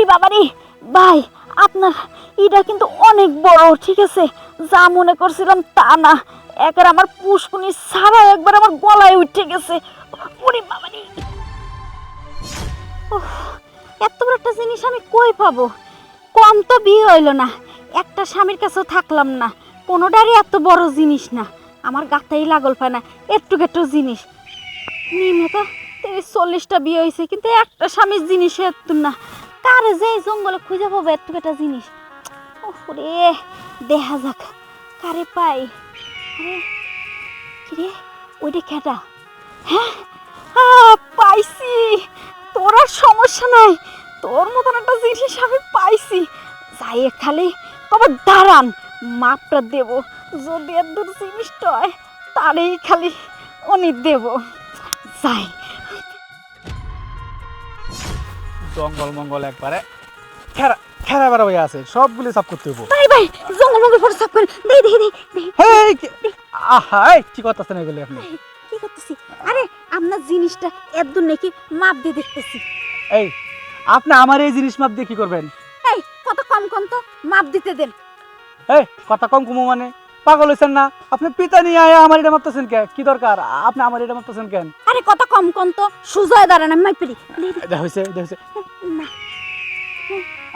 ওরে বাবারে। ভাই, আপনার এটা কিন্তু অনেক বড়, ঠিক আছে? যা মনে করছিলাম তা না। একবার আমার পুষ্কুনি সারা একবার আমার গলায় উঠে গেছে। ওরে বাবারে। এত বড় একটা জিনিস আমি কই পাবো? কম তো বিয়ে হইল না। একটা স্বামীর কাছেও থাকলাম না। কোনোটারই এত বড় জিনিস না। আমার গাতাই লাগল পায় না। একটু একটু জিনিস। নিমে তো তেইশ চল্লিশটা বিয়ে হয়েছে কিন্তু একটা স্বামীর জিনিস এত না। কারে যে জঙ্গলে খুঁজে পাবো একটু একটা জিনিস। ওরে দেখা যাক, কারে পাই? আরে কিরে ওইটা খেটা হ্যাঁ? পাইছি। তোর আর সমস্যা নাই। তোর মতন একটা জিনিস আমি পাইছি। যাই খালি, তবে দাঁড়ান, মাপটা দেব। যদি এত জিনিসটা হয়, তারই খালি উনি দেব। যাই। জঙ্গল মঙ্গল একবারে। খেরা খেরা বেড়া হয়ে আছে সবগুলি সাফ করতে হব ভাই ভাই জঙ্গল মঙ্গল ফটো সাফ করে দেই দেই দেই দেই। হেই আহা এই কি কথা না এগুলি আপনি? কি করতেছি? আরে আপনার জিনিসটা এতদূর নাকি মাপ দিয়ে দেখতেছি। এই আপনি আমার এই জিনিস মাপ দিয়ে কি করবেন? এই কত কম কম তো মাপ দিতে দেন। এই কথা কম কমো মানে? পাগল হয়েছেন না? আপনি পিতা নিয়ে আয়া আমার এটা মাপতেছেন কে? কি দরকার? আপনি আমার এটা মাপতেছেন কেন? আরে কত কম কম তো সুজয় দাঁড়ান আমি মাইপেরি এটা হয়েছে এটা হয়েছে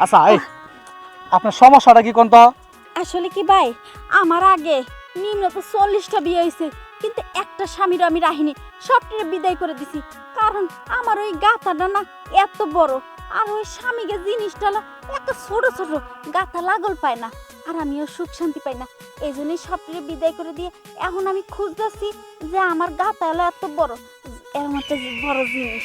আচ্ছা এই আপনার সমস্যাটা কি কোন তো আসলে কি ভাই আমার আগে নিম্ন তো চল্লিশটা বিয়ে হয়েছে কিন্তু একটা স্বামীর আমি রাহিনি সবটিরে বিদায় করে দিছি। কারণ আমার ওই গাথাটা না এত বড় আর ওই স্বামীকে জিনিসটা না এত ছোট ছোট গাথা লাগল পায় না। আর আমিও সুখ শান্তি পাই না। এই জন্যই সবটিরে বিদায় করে দিয়ে এখন আমি খুঁজতেছি যে আমার গাথা হলো এত বড় এরকম একটা বড় জিনিস।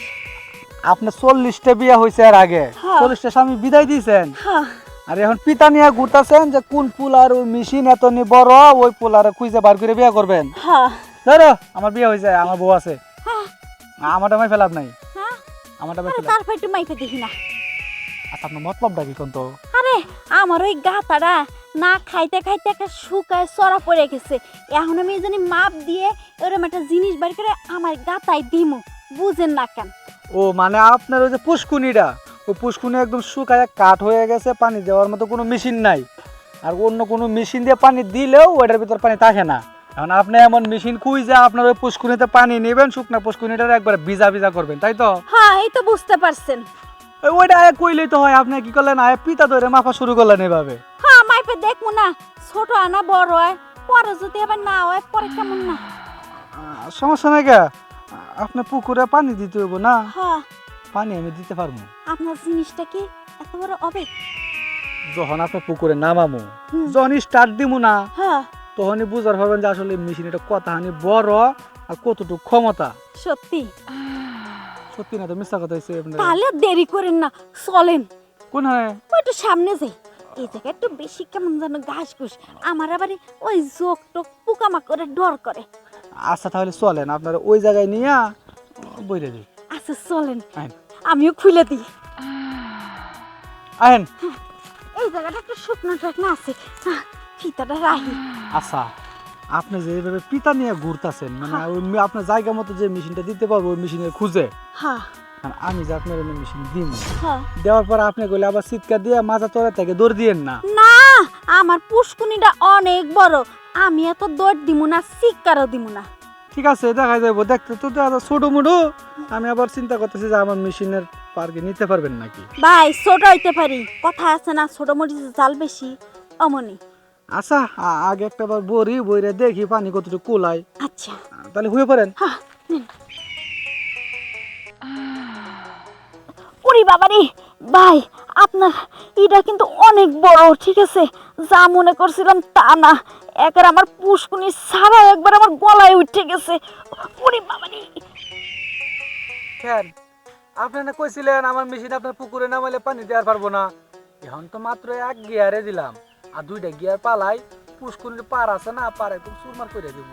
আপনার চল্লিশটা বিয়ে হয়েছে এর আগে। হ্যাঁ। চল্লিশটা স্বামী বিদায় দিয়েছেন? হ্যাঁ। আর এখন পিতা নিয়ে ঘুরতেছেন যে কোন ফুল আর ওই মেশিন এত নি বড় ওই ফুল আর খুঁজে বার করে বিয়ে করবেন। হ্যাঁ। ধরো আমার বিয়ে হয়েছে আমার বউ আছে। আমারটা মাই ফেলাব নাই। আমারটা মাই ফেলাব একটু মাইপে দেখি না। আচ্ছা আপনার মতলবটা কি কোন তো? আরে আমার ওই গাতাটা না খাইতে খাইতে একটা শুকায় সরা পড়ে গেছে। এখন আমি জন্য মাপ দিয়ে ওরকম একটা জিনিস বাড়ি করে আমার গাতায় দিমু বুঝেন না কেন? ও মানে আপনার ওই যে পুষ্কুনিটা ওই পুষ্কুনি একদম শুকায় কাঠ হয়ে গেছে পানি দেওয়ার মতো কোনো মেশিন নাই। আর অন্য কোনো মেশিন দিয়ে পানি দিলেও ওইটার ভিতর পানি থাকে না। এখন আপনি এমন মেশিন খুঁজে আপনার ওই পুষ্কুনিতে পানি নেবেন শুকনা পুষ্কুনিটার একবার ভিজা ভিজা করবেন তাই তো? হ্যাঁ এই তো বুঝতে পারছেন। ওই- ওইটা কইলেই তো হয় আপনি কি করলেন আয় পিতা ধরে মাফা শুরু করলেন এভাবে। মাইপে দেখব না ছোট আনা বড় হয় পরে যদি আবার না হয় পরে কেমন না? সমস্যা নাই কে আপনি পুকুরে পানি দিতে হইব না? হ্যাঁ। পানি আমি দিতে পারব। আপনার জিনিসটা কি এত বড় হবে যখন আপনি পুকুরে নামামু। যখন স্টার্ট দিমু না হ্যাঁ। তখনই বুঝার পারবেন যে আসলে মেশিন এটা কতখানি বড় আর কতটুকু ক্ষমতা। সত্যি। সত্যি না তো মিথ্যা কথা হয়েছে আপনার। তাহলে দেরি করেন না চলেন। কোন হয়? ওই একটু সামনে যাই। এই জায়গায় একটু বেশি কেমন যেন ঘাস ঘুষ আমার আবার ওই জোক টোক পোকামাকড়ে ডর করে। আচ্ছা তাহলে চলেন আপনার ওই জায়গায় নিয়ে বইরে দিই আচ্ছা চলেন। আইন। আমিও খুলে দিই। আহেন এই জায়গাটা একটু শুকনো টাকনা আছে। ফিতাটা রাহি। আচ্ছা আপনি যেভাবে পিতা নিয়ে ঘুরতেছেন মানে আপনার জায়গা মতো যে মেশিনটা দিতে পারব ওই মেশিনের খুঁজে? হ্যাঁ। আমি যে আপনার মেশিন দিন হ্যাঁ। দেওয়ার পর আপনি গেলে আবার চিৎকার দিয়ে মাজা তোরা থেকে দৌড় দিয়েন না। না আমার পুষ্কুনিটা অনেক বড়। আমি এত দৌড় দিমু না শিকারও দিমু না। ঠিক আছে দেখা যাব দেখতে তো দেখা ছোট মুটো। আমি আবার চিন্তা করতেছি যে আমার মেশিনের পার্কে নিতে পারবেন নাকি। ভাই ছোট হইতে পারি। কথা আছে না ছোট মরিচ জাল বেশি। অমনি। আচ্ছা আগে একটা বার বড়ি বইরে দেখি পানি কতটুকু কুলায়। আচ্ছা। তাহলে হয়ে পড়েন। হ্যাঁ। বাবারে। ভাই আপনার এটা কিন্তু অনেক বড় ঠিক আছে? যা মনে করছিলাম তা না। একবার আমার পুষ্কুনি সারা একবার আমার গলায় উঠে গেছে। ওরে বাবারে। কেন? আপনি না কইছিলেন আমার মেশিন আপনার পুকুরে নামাইলে পানি দেওয়ার পারব না। এখন তো মাত্র এক গিয়ারে দিলাম। আর দুইটা গিয়ার পালাই পুষ্কুনির পার আছে না পার একদম চুরমার করে দিব।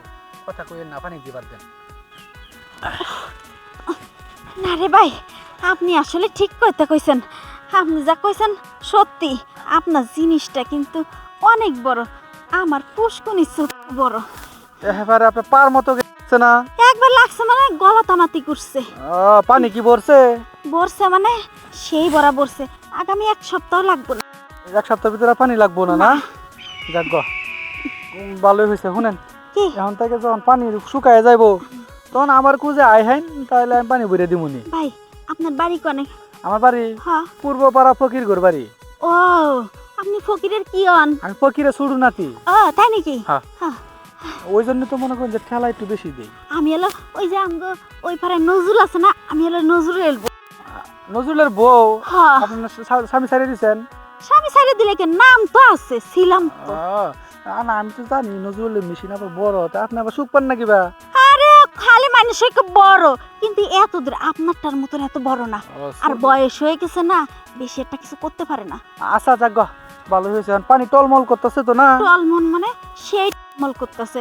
কথা কইেন না পানি দিবার দেন। না রে ভাই আপনি আসলে ঠিক কইতে কইছেন। আপনি যা কইছেন সত্যি। আপনার জিনিসটা কিন্তু অনেক বড়। আমার পুষ্কুনি বড়। এবারে আপনি পার মতো গেছে না? একবার লাগছে মানে গলা তামাতি করছে। পানি কি পড়ছে বর্ষা মানে সেই বরা পড়ছে আগামী এক সপ্তাহ লাগবে না। এক সপ্তাহের ভিতরে পানি লাগবো না না? যাক গো ভালোই হয়েছে শুনেন? কি? এখন থেকে যখন পানি শুকায় যাইবো তখন আমার কুজে আই হাইন তাহলে আমি পানি ভরে দিমুনি। ভাই আপনার বাড়ি কনে? আমার বাড়ি হ্যাঁ। পূর্ব পাড়া ফকির ঘর বাড়ি। ও আপনি ফকিরের কি অন আমি ফকিরে ছুড়ু নাতি ও তাই নাকি? হ্যাঁ। হ্যাঁ। ওই জন্য তো মনে করেন যে ঠেলা একটু বেশি দেই। আমি হলো ওই যে আমগো ওই পাড়ায় নজরুল আছে না আমি হলো নজরুল এলবো নজরুলের বউ? হ্যাঁ। আপনার স্বামী ছাড়িয়ে দিচ্ছেন স্বামী সাইডে দিলে কি নাম তো আছে ছিলাম তো। না আমি তো জানি নজরুলের মেশিন আবার বড় তা আপনি আবার সুখ পান নাকি বা? আরে সে মানুষ বড়। কিন্তু এত দূর আপনারটার মতন এত বড় না। আর বয়স হয়ে গেছে না বেশি একটা কিছু করতে পারে না। আচ্ছা যাক ভালো হয়েছে। পানি টলমল করতেছে তো না? টলমল মানে সেই টলমল করতেছে।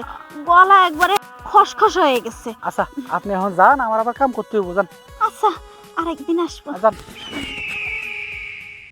গলা একবারে খসখস হয়ে গেছে। আচ্ছা আপনি এখন যান আমার আবার কাম করতে হবে যান। আচ্ছা আরেকদিন আসব। যান।